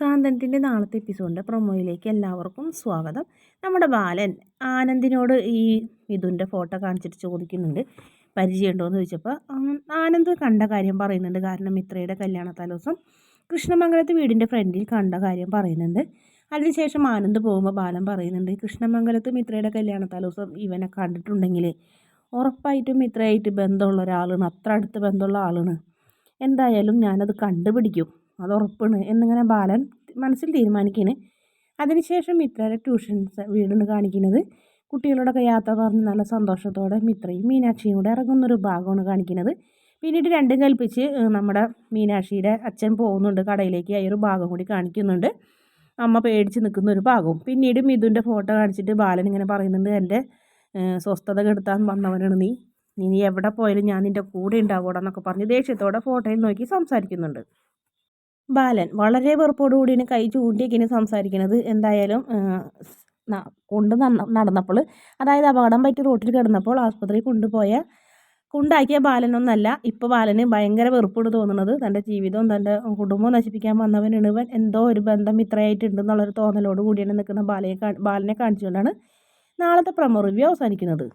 സാന്തനത്തിന്റെ നാളത്തെ എപ്പിസോഡിന്റെ പ്രൊമോയിലേക്ക് എല്ലാവർക്കും സ്വാഗതം. നമ്മുടെ ബാലൻ ആനന്ദിനോട് ഈ മിഥുന്റെ ഫോട്ടോ കാണിച്ചിട്ട് ചോദിക്കുന്നുണ്ട് പരിചയമുണ്ടോ എന്ന് ചോദിച്ചപ്പോൾ ആനന്ദ് കണ്ട കാര്യം പറയുന്നുണ്ട്. കാരണം മിത്രയുടെ കല്യാണ തലേദിവസം കൃഷ്ണമംഗലത്ത് വീടിന്റെ ഫ്രണ്ടിൽ കണ്ട കാര്യം പറയുന്നുണ്ട്. അതിനുശേഷം ആനന്ദ് പോകുമ്പോൾ ബാലൻ പറയുന്നുണ്ട് കൃഷ്ണമംഗലത്ത് മിത്രയുടെ കല്യാണ തലേദിവസം ഇവനെ കണ്ടിട്ടുണ്ടെങ്കിൽ ഉറപ്പായിട്ടും മിത്രയായിട്ട് ബന്ധമുള്ള ഒരാളാണ്. അത്ര അടുത്ത് ബന്ധമുള്ള ആളാണ്. എന്തായാലും ഞാനത് കണ്ടുപിടിക്കും. അത് ഉറപ്പാണ് എന്നിങ്ങനെ ബാലൻ മനസ്സിൽ തീരുമാനിക്കുകയാണ് അതിനുശേഷം മിത്രയുടെ ട്യൂഷൻസ് വീടാണ് കാണിക്കുന്നത്. കുട്ടികളോടൊക്കെ യാത്ര പറഞ്ഞ് നല്ല സന്തോഷത്തോടെ മിത്രയും മീനാക്ഷിയും കൂടെ ഇറങ്ങുന്നൊരു ഭാഗമാണ് കാണിക്കുന്നത്. പിന്നീട് രണ്ടും കൽപ്പിച്ച് നമ്മുടെ മീനാക്ഷിയുടെ അച്ഛൻ പോകുന്നുണ്ട് കടയിലേക്ക്. ആ ഒരു ഭാഗം കൂടി കാണിക്കുന്നുണ്ട്. അമ്മ പേടിച്ച് നിൽക്കുന്ന ഒരു ഭാഗവും. പിന്നീട് മിഥുന്റെ ഫോട്ടോ കാണിച്ചിട്ട് ബാലൻ ഇങ്ങനെ പറയുന്നുണ്ട് എന്റെ സ്വസ്ഥത കെടുത്താൻ വന്നവനാണ് നീ. നീ എവിടെ പോയാലും ഞാൻ നിന്റെ കൂടെ ഉണ്ടാവോടാന്നൊക്കെ പറഞ്ഞ് ദേഷ്യത്തോടെ ഫോട്ടോയിൽ നോക്കി സംസാരിക്കുന്നുണ്ട്. ബാലൻ വളരെ വെറുപ്പോടുകൂടിയാണ് കൈ ചൂണ്ടിയൊക്കെയാണ് സംസാരിക്കുന്നത് എന്തായാലും കൊണ്ട് നടന്നപ്പോൾ അതായത് അപകടം പറ്റി റോട്ടിൽ കിടന്നപ്പോൾ ആസ്പത്രിയിൽ കൊണ്ടുപോയ കൊണ്ടാക്കിയ ബാലനൊന്നല്ല ഇപ്പോൾ ബാലന് ഭയങ്കര വെറുപ്പോട് തോന്നുന്നത് തന്റെ ജീവിതവും തന്റെ കുടുംബവും നശിപ്പിക്കാൻ വന്നവനാണ് ഇവൻ എന്തോ ഒരു ബന്ധം ഇത്രയായിട്ടുണ്ട് എന്നുള്ളൊരു തോന്നലോട് കൂടിയാണ് നിൽക്കുന്ന ബാലയെ ബാലനെ കാണിച്ചുകൊണ്ടാണ് നാളത്തെ പ്രമോ റിവ്യൂ അവസാനിക്കുന്നത്.